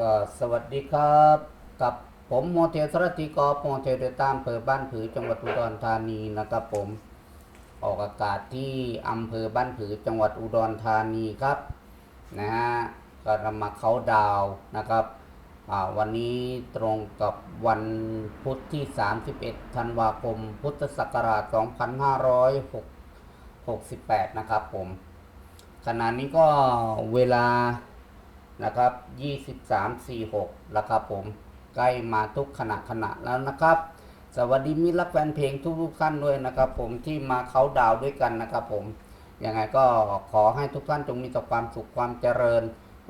ก็สวัสดีครับ กับผมโมเทลสรติกอโมเทลเดตามเภอบ้านผือจังหวัดอุดรธานีนะครับผม ออกอากาศที่อำเภอบ้านผือจังหวัดอุดรธานีครับนะฮะก็นำมาเขาดาวนะครับวันนี้ตรงกับวันพุธที่ 31 ธันวาคม พุทธศักราช 2568 นะครับผม ขณะนี้ก็เวลา นะครับ2346แล้วครับผมใกล้มาทุกขณะขณะแล้วนะครับ สวัสดีมิรักแฟนเพลงทุกๆท่านด้วยนะครับ ผมที่มาเขาดาวด้วยกันนะครับผมยังไงก็ขอให้ทุกท่านจงมีแต่ความสุขความเจริญ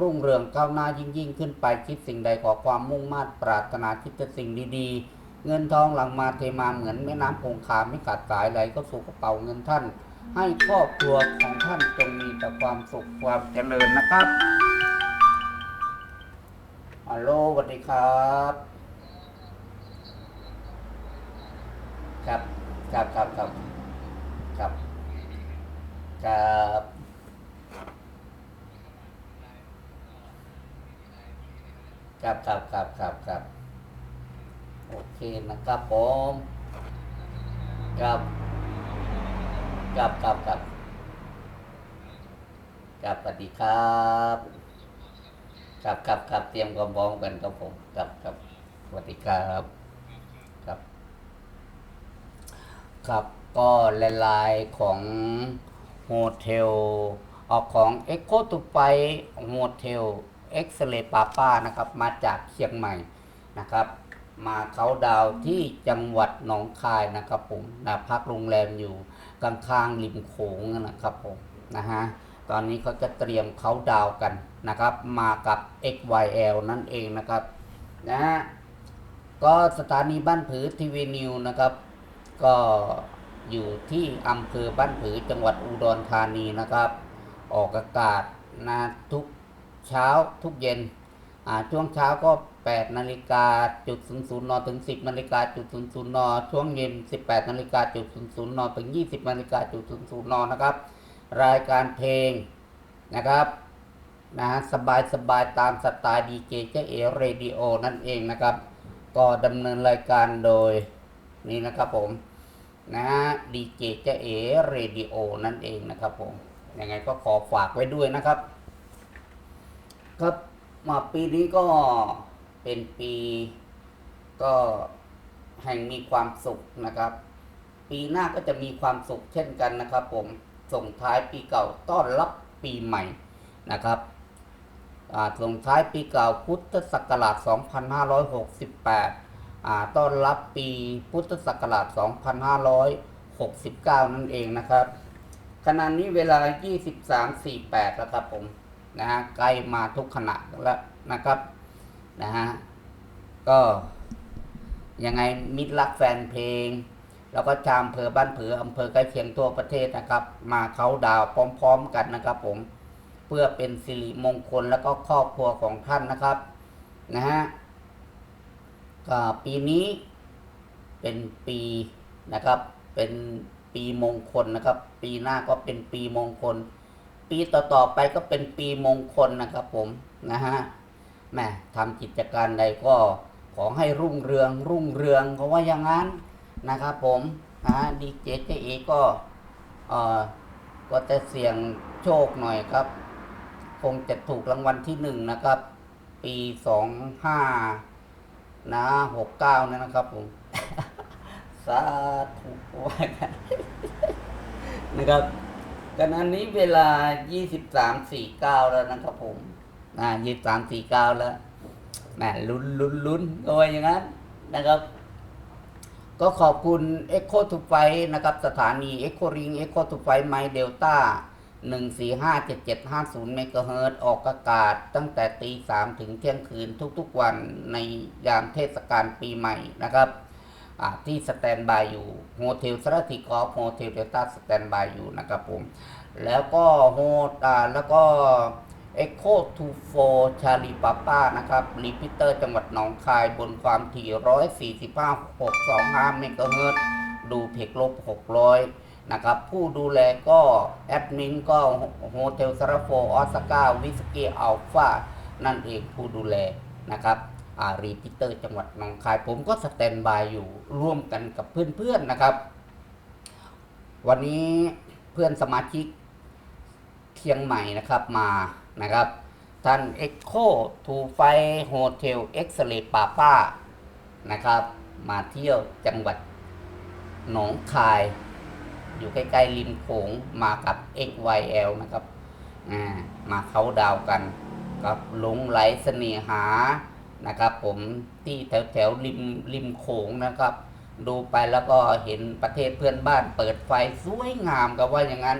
รุ่งเรืองก้าวหน้ายิ่งยิ่งขึ้นไปคิดสิ่งใดขอความมุ่งมั่นปรารถนาคิดแต่สิ่งดีๆ เงินทองหลังมาเทมาเหมือนแม่น้ำคงคาไม่ขาดสายไหลก็สู่กระเป๋าเงินท่าน ให้ครอบครัวของท่านจงมีแต่ความสุขความเจริญนะครับ ฮัลโหลสวัสดีครับ ครับครับครับครับครับครับครับครับครับครับครับโอเคนะครับผมครับครับครับครับครับสวัสดีครับ ครับครับครับเตรียมความพร้อมกันครับผมครับครับสวัสดีครับครับ ครับก็ลายๆของโฮเทลออกของ e c h o to ไปโฮเทลเอ็กซ์เลปาป้านะครับ มาจากเชียงใหม่นะครับ มาเขาดาวที่จังหวัดหนองคายนะครับผมนะพักโรงแรมอยู่กลางข้างๆริมโขงนะครับผมนะฮะ ตอนนี้เขาจะเตรียมเขาดาวกันนะครับ มากับ XYL นั่นเองนะครับนะฮะก็สถานีบ้านผือทีวีนิวนะครับ ก็อยู่ที่อำเภอบ้านผือจังหวัดอุดรธานีนะครับ ออกอากาศนะทุกเช้าทุกเย็นช่วงเช้าก็ 8นาฬิกาจุด00นถึง 10นาฬิกาจุด00นช่วงเย็น 18นาฬิกาจุด00นถึง 20นาฬิกาจุด00นนะครับ รายการเพลงนะครับนะฮะสบายสบายตามสไตล์ดีเจเจเอเรดิโอนั่นเองนะครับ ก็ดำเนินรายการโดยนี่นะครับผมนะฮะดีเจเจเอเรดิโอนั่นเองนะครับผมยังไงก็ขอฝากไว้ด้วยนะครับ ครับมาปีนี้ก็เป็นปีก็แห่งมีความสุขนะครับ ปีหน้าก็จะมีความสุขเช่นกันนะครับผม ส่งท้ายปีเก่าต้อนรับปีใหม่นะครับส่งท้ายปีเก่าพุทธศักราช 2568 ต้อนรับปีพุทธศักราช 2569 นั่นเองนะครับ ขณะนี้เวลา 23.48 แล้วครับผมนะฮะใกล้มาทุกขณะแล้วนะครับนะฮะก็ยังไงมิตรรักแฟนเพลง แล้วก็ชาวอำเภอบ้านผืออำเภอใกล้เคียงทั่วประเทศนะครับ มาเขาดาวพร้อม ๆ กันนะครับ ผมเพื่อเป็นสิริมงคลแล้วก็ครอบครัวของท่านนะครับนะฮะก็ปีนี้เป็นปีนะครับ เป็นปีมงคลนะครับ ปีหน้าก็เป็นปีมงคล ปีต่อๆไปก็เป็นปีมงคลนะครับ ผมนะฮะแหม่ทำกิจการใดก็ขอให้รุ่งเรืองรุ่งเรืองเพราะว่าอย่างนั้น นะครับผมนะดีเจเจเอก็เอ่อก็จะเสี่ยงโชคหน่อยครับ คงจะถูกรางวัลที่หนึ่งนะครับ ปีสองห้านะหกเก้านี่ยนะครับผมสาธุว่ากันนะครับขณะนี้เวลา 23.49 แล้วนะครับผมนะ23.49 แล้วแหมลุ้นลุ้นลุ้นก็ว่าอย่างนั้นนะครับ ก็ขอบคุณ Echo to f i นะครับ สถานี Echo Ring Echo to f i ไมเดลต้า1457750 เมกะเฮิรตออกอากาศตั้งแต่ตีสามถึงเที่ยงคืนทุกๆวันในยามเทศกาลปีใหม่นะครับที่สแตนบายอยู่โฮเทลสระติกอฟโฮเทลเดลต้าสแตนบายอยู่นะครับผม แล้วก็โฮแล้วก็ Echo to 4 Charlie Papa นะครับรีพิเตอร์จังหวัดหนองคายบนความถี่ 145 625เมกะเฮิรตซ์ดูเพกลบ 600 นะครับ ผู้ดูแลก็ แอดมินก็โฮเทลสระโฟออสกาวิสกี้อัลฟานั่นเองผู้ดูแลนะครับอารีพิเตอร์จังหวัดหนองคาย ผมก็สแตนบายอยู่ร่วมกันกับเพื่อนๆนะครับ วันนี้เพื่อนสมาชิกเชียงใหม่นะครับมา นะครับ ท่าน Echo to ไฟโฮเทลเอ็กซ์เรย์ป้าป้านะครับ มาเที่ยวจังหวัดหนองคาย อยู่ใกล้ๆริมโขงมากับ XYL นะครับมาเขาดาวกันกับหลงไหลเสน่หานะครับผมที่แถวแถวๆริมริมโขงนะครับ ดูไปแล้วก็เห็นประเทศเพื่อนบ้านเปิดไฟสวยงามกับว่าอย่างนั้น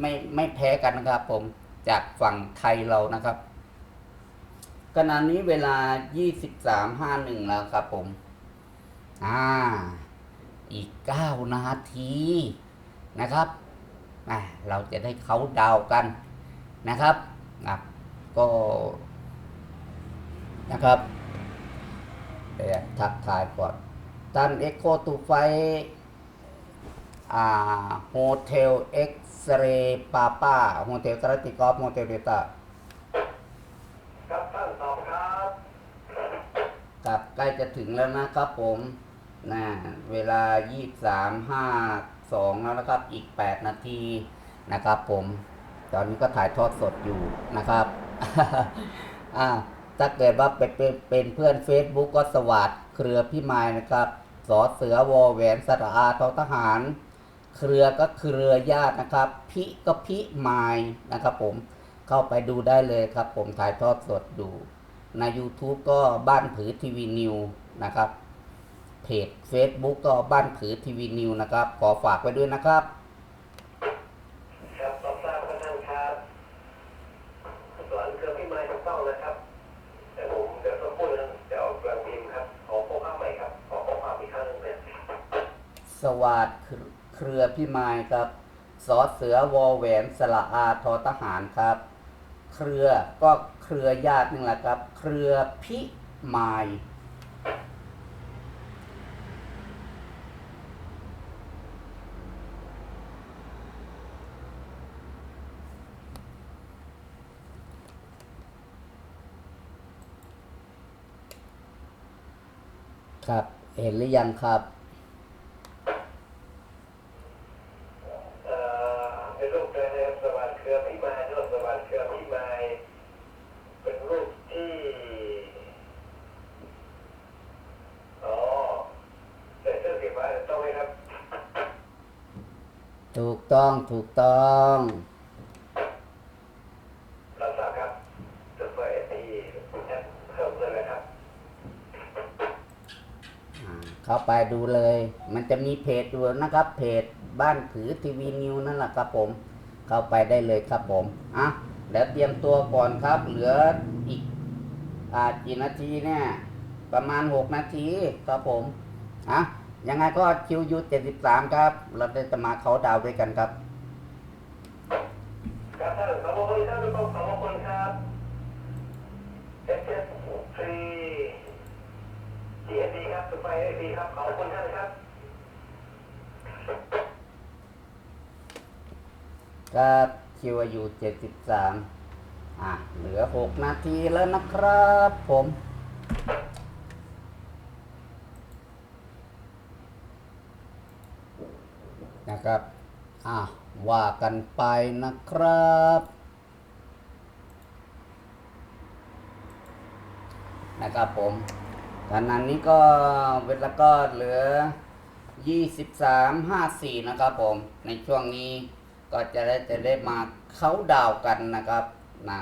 ไม่ไม่แพ้กันนะครับผม จากฝั่งไทยเรานะครับขณะนี้เวลา 23.51 แล้วครับผม อ่า อีก 9 นาทีนะครับอ่าเราจะได้เขาดาวกันนะครับอะก็นะครับเดี๋ยวทักทายก่อนท่านเอ็กโคตูไฟ โฮเทลเอ็กซเรย์ปาป้าโฮเทลตรติกอฟโฮเทลเดต้าครับท่านตอบครับกับใกล้จะถึงแล้วนะครับผมนะเวลา 23 52 แล้วนะครับ อีก 8 นาทีนะครับผม ตอนนี้ก็ถ่ายทอดสดอยู่นะครับ อ่าถ้าเกิดว่าเป็นเป็นเป็นเพื่อน Facebook ก็สวัสดเครือพี่ไม้นะครับ สอเสือวอแหวนสระอาทอทหาร เครือก็เครือญาตินะครับ พิก็พิไม้นะครับผมเข้าไปดูได้เลยครับ ผมถ่ายทอดสดอยู่ใน YouTube ก็บ้านผือทีวีนิวนะครับ เพจ Facebook ก็บ้านผือทีวีนิวนะครับ ขอฝากไว้ด้วยนะครับ ครับรับทราบครับท่านครับสอนเครื่องพี่ไม้ถูกต้องนะครับ แต่ผมเดี๋ยวต้องพูดนะเดี๋ยวเอากลางพิมพ์ครับ ขอโค้ภาพใหม่ครับ ขอโค้ภาพอีกครั้งหนึงเนี่ยสวัสด เครือพี่ไม้ครับสอเสือวอแหวนสระอาทอทหารครับ เครือก็เครือญาตินึงแหละครับ เครือพิไม้ครับ เห็นหรือยังครับ เอ่อเป็นรูปเลยนะครับสวัสดิ์เครือพี่ไม้รูปสวัสดิ์เครือพี่ไม้เป็นรูปที่อ๋อใส่เสื้อสีฟ้าถูกต้องไหมครับ ถูกต้อง ถูกต้องรับทราบครับจะเปิดที่แอปเพิ่มเลยนะครับอ่าเข้าไปดูเลย มันจะมีเพจอยู่นะครับ เพจบ้านผือทีวีนิวนั่นแหละครับผม เข้าไปได้เลยครับผมอะเดี๋ยวเตรียมตัวก่อนครับ เหลืออีกอ่ากี่นาทีเนี่ย ประมาณ 6 นาทีครับผมอะยังไงก็คิวยู73 ครับ เราจะมาเขาน์ดาวน์ด้วยกันครับ ครับท่านขอบคุณท่านทุกคนขอบคุณครับเอสเอสทรีดีเอดีครับสุดไฟเอดีครับขอบคุณท่านครับ ครับคิวอยู่73 อะ เหลือ 6 นาทีแล้วนะครับผมนะครับ ว่ากันไปนะครับนะครับผมขณะนี้ก็เวลาก็เหลือ 23 54 นะครับผม ในช่วงนี้ก็จะได้จะได้มาเขาดาวกันนะครับนะ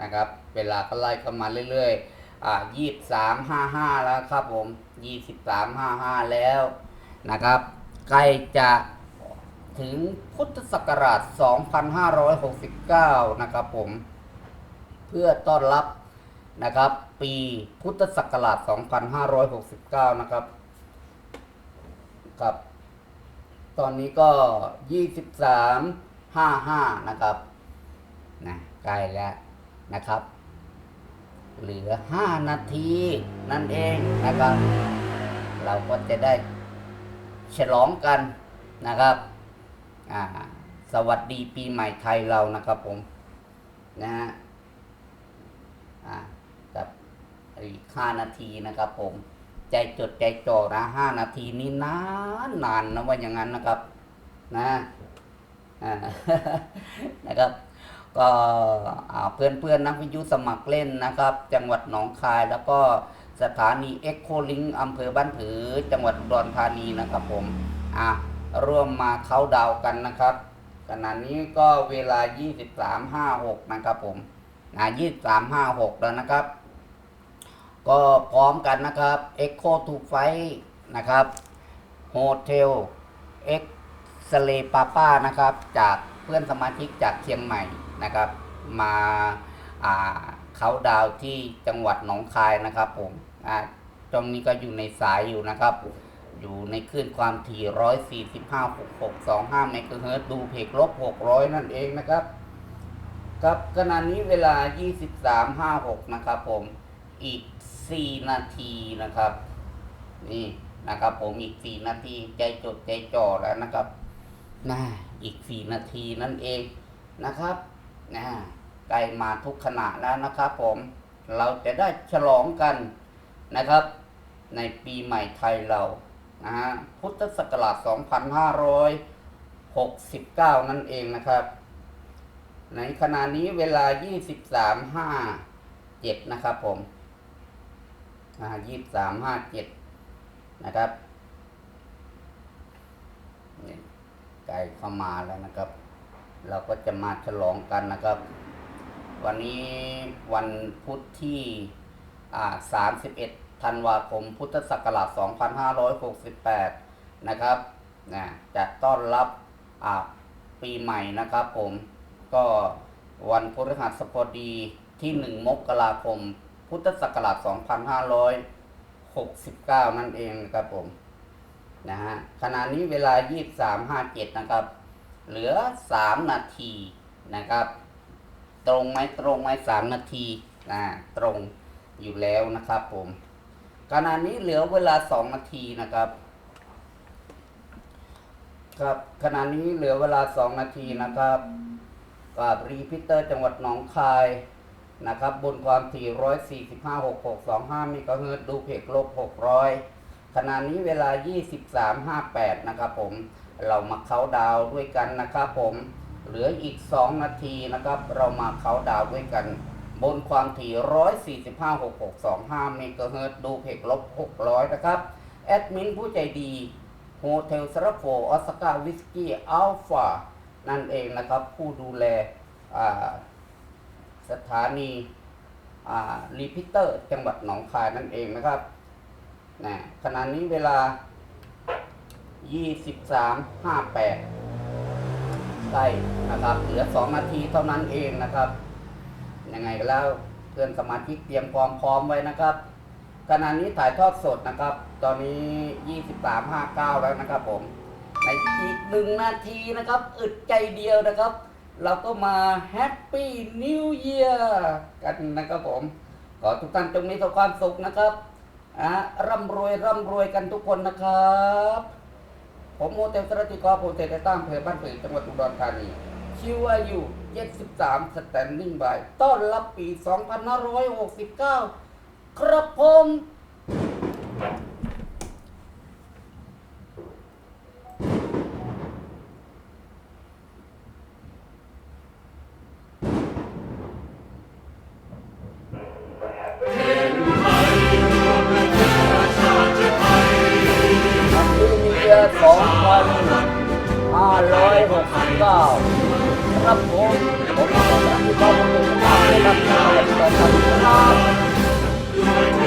นะครับ เวลาก็ไล่เข้ามาเรื่อยๆ อ่า23 55 แล้วครับผม 23 55 แล้วนะครับ ใกล้จะ ถึงพุทธศักราช 2569 นะครับผม เพื่อต้อนรับนะครับ ปีพุทธศักราช 2569 นะครับครับ ตอนนี้ก็ 23 55 นะครับนะใกล้แล้วนะครับ เหลือ 5 นาทีนั่นเองนะครับ เราก็จะได้ฉลองกันนะครับ อ่า สวัสดีปีใหม่ไทยเรานะครับผม นะฮะอ่ากับอีกค5นาทีนะครับผม ใจจดใจจ่อนะ5นาทีนี้นานนานนะว่าอย่างนั้นนะครับ นะอ่านะครับก็เพื่อนเพื่อนนักวิทยุสมัครเล่นนะครับ จังหวัดหนองคายแล้วก็สถานีเอ็กโคลิงอำเภอบ้านผือ จังหวัดอุดรธานีนะครับผมอะ ร่วมมาเข้าดาวกันนะครับขณะนี้ก็เวลา 23.56 นะครับผมอะ23.56 แล้วนะครับ ก็พร้อมกันนะครับ Echo to Fight นะครับ Hotel X สเลปาป้านะครับ จากเพื่อนสมาชิกจากเชียงใหม่นะครับ มาเขาดาวที่จังหวัดหนองคายนะครับผมตรงนี้ก็อยู่ในสายอยู่นะครับ อยู่ในคลื่นความถี่ 145 6625 เมกะเฮิรตซ์ดูเพกลบ 600 นั่นเองนะครับ ครับขณะนี้เวลา 23.56 นะครับผม อีก 4 นาทีนะครับ นี่นะครับผมอีก 4 นาทีใจจดใจจ่อแล้วนะครับน่าอีก 4 นาทีนั่นเองนะครับนะใกล้มาทุกขณะแล้วนะครับผม เราจะได้ฉลองกันนะครับในปีใหม่ไทยเรา นะฮะพุทธศักราช 2569 นั่นเองนะครับ ในขณะนี้เวลา 23.57 นะครับผม23.57 นะครับไก่เข้ามาแล้วนะครับ เราก็จะมาฉลองกันนะครับ วันนี้วันพุธที่ 31 ธันวาคมพุทธศักราชสองพันห้าร้อยหกสิบแปดนะครับนะจะต้อนรับปีใหม่นะครับผมก็วันพฤหัสบดีที่หนึ่งมกราคม พุทธศักราช 2569 นั่นเองนะครับผมนะฮะขณะนี้เวลา 23.57 นะครับ เหลือ 3 นาทีนะครับ ตรงไหมตรงไหม3 นาทีนะตรงอยู่แล้วนะครับผม ขณะนี้เหลือเวลา2นาทีนะครับ ครับขณะนี้เหลือเวลา2นาทีนะครับกับรีพิเตอร์จังหวัดหนองคายนะครับ บนความถี่145 6625เมกะเฮิรตซ์ดูเพกลบ 600 ขณะนี้เวลา 23.58 นะครับผม เรามาเขาดาวด้วยกันนะครับผม เหลืออีก 2 นาทีนะครับ เรามาเขาดาวด้วยกัน บนความถี่ 145 6625 เมกะเฮิรตซ์ดูเพกลบ 600 นะครับ แอดมินผู้ใจดีโฮเทลสระโฟออสการ์วิสกี้อัลฟานั่นเองนะครับ ผู้ดูแลสถานีรีพิเตอร์จังหวัดหนองคายนั่นเองนะครับนะขณะนี้เวลา 23.58ใกล้นะครับ เหลือ 2 นาทีเท่านั้นเองนะครับ ยังไงก็แล้วเพื่อนสมาชิกเตรียมความพร้อมไว้นะครับขณะนี้ถ่ายทอดสดนะครับ ตอนนี้ 23.59 แล้วนะครับผม ในอีกหนึ่งนาทีนะครับ อึดใจเดียวนะครับ เราก็มาแฮปปี้นิวเยียร์กันนะครับผม ขอทุกท่านจงมีแต่ความสุขนะครับอะร่ำรวยร่ำรวยกันทุกคนนะครับ ผมโมเตลสรติกรโพเตตตั้งอำเภอบ้านผือจังหวัดอุดรธานี ชื่อว่าอยู่ 73สแตนดิ้งบายต้อนรับปี 2569 ครับผม หกสิบเก้าครับผมผมขอบคุณที่เขามาดูนะครับในวันนี้ขอบคุณครับ